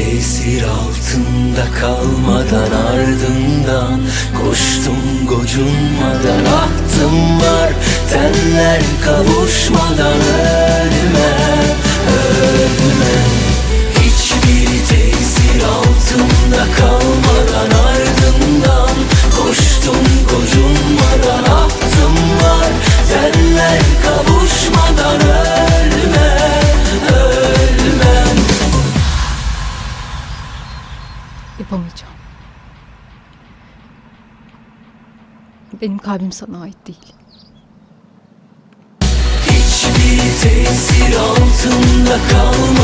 tesir altında kalmadan ardından Koştum gocunmadan. Ahtım var Tenler kavuşmadan ölme, ölme. Hiçbir tesir altında kalmadan ardından Koştum gocunmadan. ahtım Yapamayacağım. Benim kalbim sana ait değil. Hiçbir tesir altında kalmadan